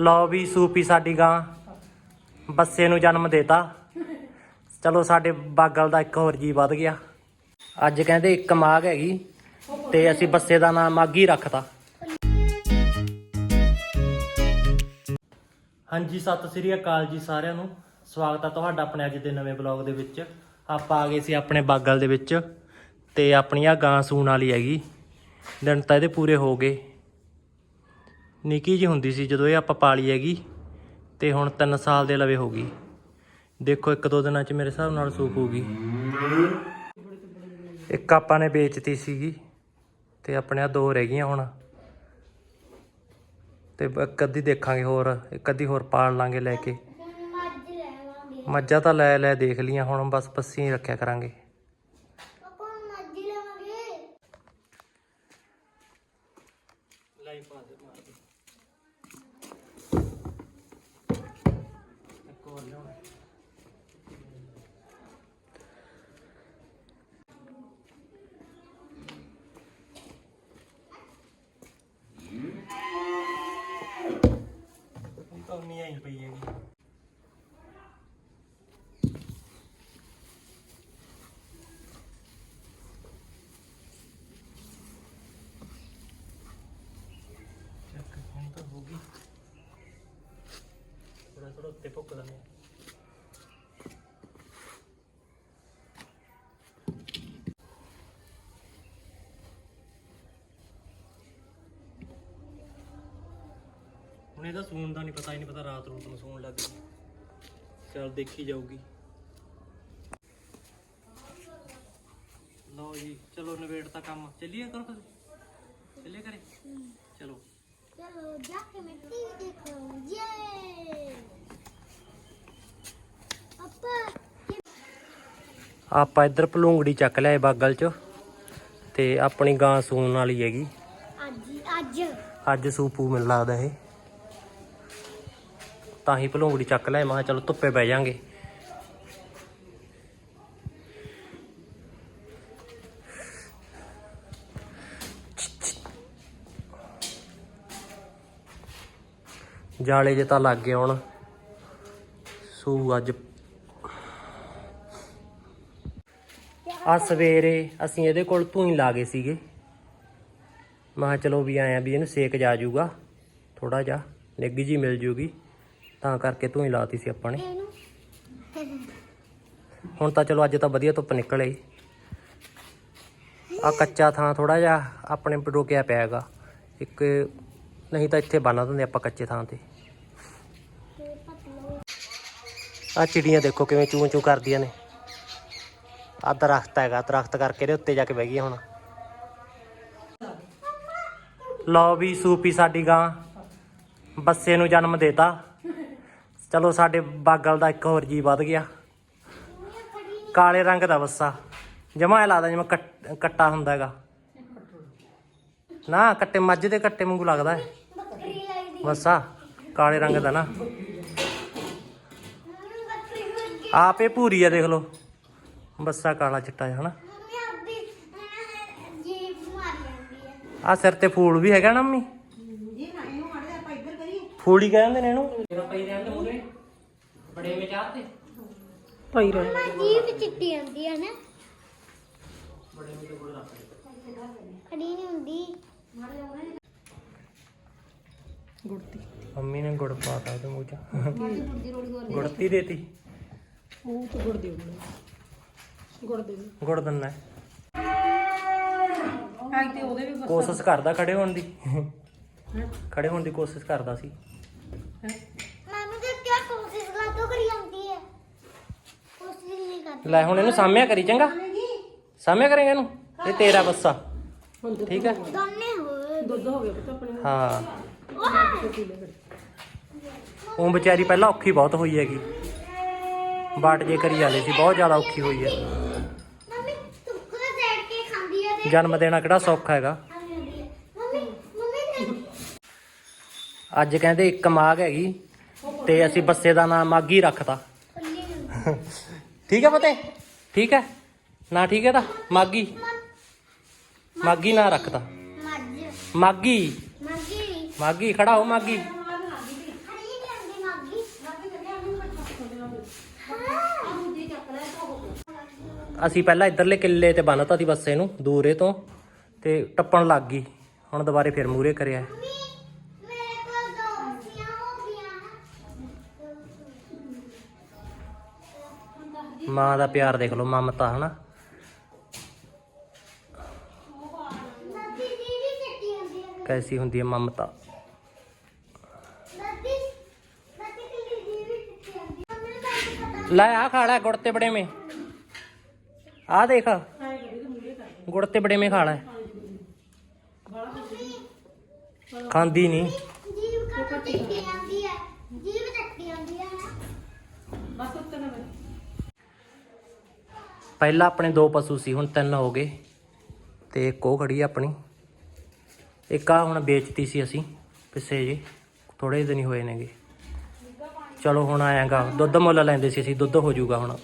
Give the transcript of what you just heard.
ਲਓ ਵੀ ਸੂਪੀ ਸਾਡੀ ਗਾਂ ਬੱਸੇ ਨੂੰ ਜਨਮ ਦੇਤਾ। ਚਲੋ ਸਾਡੇ ਬਾਗਲ ਦਾ ਇੱਕ ਹੋਰ ਜੀ ਵੱਧ ਗਿਆ। ਅੱਜ ਕਹਿੰਦੇ ਇੱਕ ਮਾਗ ਹੈਗੀ ਤੇ ਅਸੀਂ ਬੱਸੇ ਦਾ ਨਾਮ ਮਾਗੀ ਰੱਖਤਾ। ਹਾਂਜੀ, ਸਤਿ ਸ੍ਰੀ ਅਕਾਲ ਜੀ ਸਾਰਿਆਂ ਨੂੰ। ਸਵਾਗਤ ਹੈ ਤੁਹਾਡਾ ਆਪਣੇ ਅੱਜ ਦੇ ਨਵੇਂ ਬਲੌਗ ਦੇ ਵਿੱਚ। ਆਪਾਂ ਆ ਗਏ ਸੀ ਆਪਣੇ ਬਾਗਲ ਦੇ ਵਿੱਚ ਤੇ ਆਪਣੀ ਆ ਗਾਂ ਸੂਣ ਵਾਲੀ ਹੈਗੀ। ਦਿਨ ਤਾਂ ਇਹਦੇ ਪੂਰੇ ਹੋ ਗਏ। ਨਿੱਕੀ ਜੀ ਹੁੰਦੀ ਸੀ ਜਦੋਂ ਇਹ ਆਪਾਂ ਪਾਲੀ ਹੈਗੀ ਤੇ ਹੁਣ 3 ਸਾਲ ਦੇ ਲਵੇ ਹੋ ਗਈ। ਦੇਖੋ ਇੱਕ ਦੋ ਦਿਨਾਂ ਚ ਮੇਰੇ ਹਿਸਾਬ ਨਾਲ ਸੂਪ ਹੋਊਗੀ। ਇੱਕ ਆਪਾਂ ਨੇ ਵੇਚਤੀ ਸੀਗੀ ਤੇ ਆਪਣੇ ਆ ਦੋ ਰਹਿ ਗਈਆਂ ਹੁਣ। ਤੇ ਇੱਕ ਅੱਧੀ ਦੇਖਾਂਗੇ ਹੋਰ ਇੱਕ ਅੱਧੀ ਹੋਰ ਪਾਲ ਲਾਂਗੇ ਲੈ ਕੇ। ਮੱਝ ਤਾਂ ਲੈ ਲੈ ਦੇਖ ਲੀਆਂ ਹੁਣ ਬਸ ਪੱਸੀਆਂ ਹੀ ਰੱਖਿਆ ਕਰਾਂਗੇ। ਪਾ ਦੇ ਮਾਰ ਦੇ ਹੋਰ ਲਿਆਉਣਾ ਹੁਣ ਤਾਂ ਉਨੀ ਆਈ ਪਈ ਹੈਗੀ ਚੱਕ ਹੁਣ ਤਾਂ ਹੋ ਗਈ ਥੋੜਾ ਉੱਤੇ ਭੁੱਕ ਦਿੰਦੇ ਹਾਂ। ਹੁਣ ਇਹਦਾ ਸੂਣ ਦਾ ਨਹੀਂ ਪਤਾ ਹੀ ਨਹੀਂ ਪਤਾ ਰਾਤ ਰੂਤ ਨੂੰ ਸੌਣ ਲੱਗ ਗਈ। ਚਲ ਦੇਖੀ ਜਾਊਗੀ। ਲਓ ਜੀ ਚਲੋ ਨਵੇੜ ਤਾਂ ਕੰਮ। ਚੱਲੀਏ ਕਰੋ ਫਿਰ? ਚੱਲੀਏ ਕਰੇ ਚਲੋ। ਚਲੋ ਜਾ ਕੇ ਮਿੱਟੀ ਦੇਖੋ। ਯੇ! ਆਪਾਂ ਇੱਧਰ ਪਲੂੰਗੜੀ ਚੱਕ ਲਿਆਏ ਬਾਗਲ ਚ ਤੇ ਆਪਣੀ ਗਾਂ ਸੂਣ ਵਾਲੀ ਹੈਗੀ। ਅੱਜ ਅੱਜ। ਅੱਜ ਸੂਪੂ ਮੈਨੂੰ ਲੱਗਦਾ ਇਹ। ਤਾਂ ਹੀ ਭਲੂੰਗੜੀ ਚੱਕ ਲਿਆ ਮੈਂ ਕਿਹਾ ਚਲੋ ਧੁੱਪੇ ਬਹਿ ਜਾਾਂਗੇ। ਜਾਲੇ ਜੇ ਤਾਂ ਲੱਗ ਗਏ ਹੁਣ। ਸੂ ਅੱਜ ਆ ਸਵੇਰੇ ਅਸੀਂ ਇਹਦੇ ਕੋਲ ਧੂਈ ਲਾ ਗਏ ਸੀਗੇ। ਮੈਂ ਕਿਹਾ ਚਲੋ ਵੀ ਆਇਆ ਵੀ ਇਹਨੂੰ ਸੇਕ ਜਾ ਜੂਗਾ ਥੋੜਾ ਜਿਹਾ ਨਿੱਘ ਜੀ ਮਿਲ ਜੂਗੀ, ਤਾਂ ਕਰਕੇ ਧੂਈ ਲਾਤੀ ਸੀ ਆਪਾਂ ਨੇ। ਹੁਣ ਤਾਂ ਚਲੋ ਅੱਜ ਤਾਂ ਵਧੀਆ ਧੁੱਪ ਨਿਕਲੇ। ਆਈ ਆ ਕੱਚਾ ਥਾਂ ਥੋੜਾ ਜਿਹਾ ਆਪਣੇ ਰੋਕਿਆ ਪਿਆ ਹੈਗਾ ਇੱਕ ਨਹੀਂ ਤਾਂ ਇੱਥੇ ਬੰਨ ਦਿੰਦੇ ਆਪਾਂ ਕੱਚੇ ਥਾਂ ਤੇ। ਤੇ ਆ ਚਿੜੀਆਂ ਦੇਖੋ ਕਿਵੇਂ ਚੂੰ ਚੂ ਕਰਦੀਆਂ ਨੇ। ਆ ਦਰਖਤ ਹੈਗਾ ਦਰਖਤ ਕਰਕੇ ਇਹਦੇ ਉੱਤੇ ਜਾ ਕੇ ਬਹਿ ਗਈਆਂ ਹੁਣ। ਲਓ ਵੀ ਸੂਪੀ ਸਾਡੀ ਗਾਂ ਬੱਸੇ ਨੂੰ ਜਨਮ ਦੇਤਾ। ਚਲੋ ਸਾਡੇ ਬਾਗਲ ਦਾ ਇੱਕ ਹੋਰ ਜੀ ਵੱਧ ਗਿਆ। ਕਾਲੇ ਰੰਗ ਦਾ ਬੱਸਾ। ਜਮਾ ਇਹ ਲੱਗਦਾ ਜਿਵੇਂ ਕੱਟ- ਕੱਟਾ ਹੁੰਦਾ ਹੈਗਾ। ਨਾ, ਕੱਟੇ ਮੱਝ ਦੇ ਕੱਟੇ ਵਾਂਗੂ ਲੱਗਦਾ ਹੈ। ਬੱਸਾ ਕਾਲੇ ਰੰਗ ਦਾ ਨਾ। ਮੰਮੀ ਬੱਕਰੀ ਆਪੇ ਭੂਰੀ ਆ ਦੇਖ ਲਓ। ਬੱਸਾ ਕਾਲਾ ਚਿੱਟਾ ਜਿਹਾ ਹਨਾ? ਮੰਮੀ ਮਾਰ ਹੈ ਆ ਸਿਰ ਤੇ ਫੂਲ ਵੀ ਹੈਗਾ ਨਾ ਮੰਮੀ? ਫੂਲ ਹੀ ਕਹਿੰਦੇ ਨੇ ਇਹਨੂੰ। ਪਈ ਮੂਰੇ ਬੜੇ ਪਈ ਮੰਮਾ ਜੀਭ ਚਿੱਟੀ ਆਉਂਦੀ ਹੈ ਨਾ। ਬੜੇ ਗੁੜ ਰੱਖ ਦੇ ਖੜੀ ਨਹੀਂ ਹੁੰਦੀ। ਗੁੜਤੀ। ਮੰਮੀ ਨੇ ਗੁੜ ਪਾਤਾ ਉਹਦੇ ਮੂੰਹ ਚ। ਗੁੜਤੀ ਦੇਤੀ। ਉਹ ਤਾਂ ਗੁੜ ਦੇ ਉਹਨੇ ਗੁੜ ਦੇ ਗੁੜ ਦਿੰਨਾ ਹੈ। ਆਈ ਤੇ ਉਹਦੇ ਵੀ ਕੋਸ਼ਿਸ਼ ਕਰਦਾ ਖੜੇ ਹੋਣ ਦੀ। ਖੜੇ ਹੋਣ ਦੀ ਕੋਸ਼ਿਸ਼ ਕਰਦਾ ਸੀ। ਮੈਨੂੰ ਤੇ ਕਿਆ ਕੋਸ਼ਿਸ਼ ਲਾ ਤੋਂ ਕਰੀ ਜਾਂਦੀ ਹੈ। ਕੋਸ਼ਿਸ਼ ਨਹੀਂ ਕਰਦੀ। ਲੈ ਹੁਣ ਇਹਨੂੰ ਸਾਹਮਿਆ ਕਰੀ ਚੰਗਾ। ਸਾਹਮਿਆ ਕਰੇਗਾ ਇਹਨੂੰ? ਇਹ ਤੇਰਾ ਬੱਸਾ ਹੁਣ ਦੁੱਧ ਠੀਕ ਹੈ? ਦੋਨੇ ਹੋਏ ਦੁੱਧ ਹੋ ਗਿਆ ਪੁੱਤ ਆਪਣੇ ਹਾਂ। ਕੋਲ ਪੀ ਲੈ ਫਿਰ। ਉਹ ਵਿਚਾਰੀ ਪਹਿਲਾਂ ਔਖੀ ਬਹੁਤ ਹੋਈ ਹੈਗੀ। ਬਾਟ ਜੇ ਕਰੀ ਜਾਂਦੇ ਸੀ ਬਹੁਤ ਜ਼ਿਆਦਾ ਔਖੀ ਹੋਈ ਹੈ। ਮੰਮੀ ਕੇ ਖਾਂਦੀ ਤੇ ਜਨਮ ਦੇਣਾ ਕਿਹੜਾ ਸੌਖਾ ਹੈਗਾ। ਮੰਮੀ ਮੰਮੀ ਨੇ ਅੱਜ ਕਹਿੰਦੇ ਇੱਕ ਮਾਗ ਹੈਗੀ ਤੇ ਅਸੀਂ ਬੱਸੇ ਦਾ ਨਾਮ ਮਾਗੀ ਰੱਖਤਾ। ਖੁੱਲੀ ਠੀਕ ਹੈ ਪਤੇ? ਠੀਕ ਹੈ? ਨਾ ਠੀਕ ਹੈ ਤਾਂ? ਮਾਗੀ ਮਾਗੀ ਨਾ ਰੱਖਤਾ। ਮੱਝ। ਮਾਗੀ ਮੱਗੀ ਮਾਗੀ ਖੜਾ ਹੋ ਮਾਗੀ ਅਸੀਂ ਪਹਿਲਾਂ ਇੱਧਰਲੇ ਕਿੱਲੇ ਤੇ ਬੰਨਤਾ ਸੀ ਬੱਸੇ ਨੂੰ, ਦੂਰੇ ਤੋਂ, ਤੇ ਟੱਪਣ ਲੱਗ ਗਈ। ਹੁਣ ਦੁਬਾਰੇ ਫਿਰ ਮੂਰੇ ਕਰਿਆ। ਮਾਂ ਦਾ ਪਿਆਰ ਦੇਖ ਲਓ ਮਮਤਾ ਹਨਾ? ਕੈਸੀ ਹੁੰਦੀ ਹੈ ਮਮਤਾ ਲੈ ਆ ਖਾ ਲੈ ਗੁੜ ਤੇ ਬੜੇ ਮੇ ਆ ਦੇਖ। ਗੁੜ ਤੇ ਬੜੇ ਮੇ ਖਾ ਲੈ ਖਾਂਦੀ ਨਹੀਂ। ਜੀਵ ਕਾ ਚੱਟੀ ਆਉਂਦੀ ਹੈ ਜੀਵ ਚੱਟੀ ਆਉਂਦੀ ਹੈ ਬਸ ਉੱਤੇ ਨਾ ਪਹਿਲਾਂ ਆਪਣੇ ਦੋ ਪਸ਼ੂ ਸੀ, ਹੁਣ ਤਿੰਨ ਹੋ ਗਏ। ਤੇ ਇੱਕ ਉਹ ਖੜੀ ਆ ਆਪਣੀ। ਇੱਕ ਆ ਹੁਣ ਵੇਚਤੀ ਸੀ ਅਸੀਂ, ਪਿੱਛੇ ਜੇ ਥੋੜੇ ਦਿਨ ਹੀ ਹੋਏ ਨੇਗੇ। ਚਲੋ ਹੁਣ ਆਇਆਗਾ ਦੁੱਧ ਮੁੱਲ ਲੈਂਦੇ ਸੀ ਅਸੀਂ, ਦੁੱਧ ਹੋ ਜਾਊਗਾ ਹੁਣ।